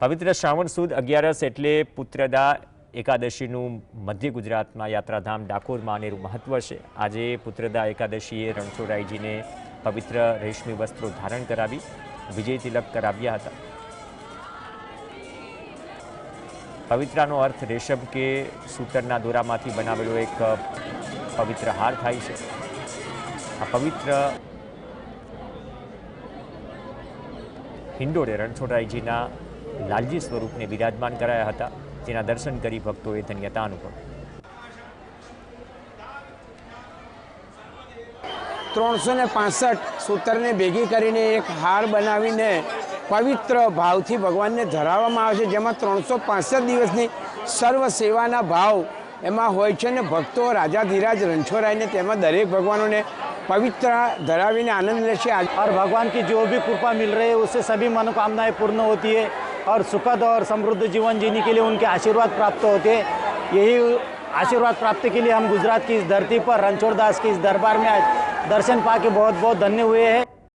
પવિત્ર શ્રાવણ સુદ અગિયારસ એટલે પુત્રદા એકાદશીનું મધ્ય ગુજરાતમાં યાત્રાધામ ડાકોરમાં એનું મહત્વ છે. આજે પુત્રદા એકાદશીએ રણછોડરાયજીને પવિત્ર રેશમી વસ્ત્રો ધારણ કરાવી, વિજય તિલક કરાવ્યા હતા. પવિત્રાનો અર્થ રેશમ કે સૂતરના દોરામાંથી બનાવેલો એક પવિત્ર હાર થાય છે. આ પવિત્ર હિંડોળે રણછોડરાયજીના લાલજી સ્વરૂપને બિરાજમાન કરાયા હતા જેના દર્શન કરી ભક્તોએ ધન્યતા અનુભવી ત્રણસો ને પાસઠ સૂતરને ભેગી કરીને એક હાર બનાવીને પવિત્ર ભાવથી ભગવાનને ધરાવવામાં આવે છે જેમાં ત્રણસો પાસઠ દિવસની સર્વ સેવાના ભાવ એમાં હોય છે ને ભક્તો રાજા ધીરાજ રણછોડરાયને તેમાં દરેક ભગવાનોને પવિત્ર ધરાવીને આનંદ લે છે આજ और भगवान की जो भी कृपा मिल रही है उससे सभी मनोकामनाएं पूर्ण होती है और सुखद और समृद्ध जीवन जीने के लिए उनके आशीर्वाद प्राप्त होते। यही आशीर्वाद प्राप्त के लिए हम गुजरात की इस धरती पर रणछोड़ दास के इस दरबार में दर्शन पा के बहुत बहुत धन्य हुए हैं।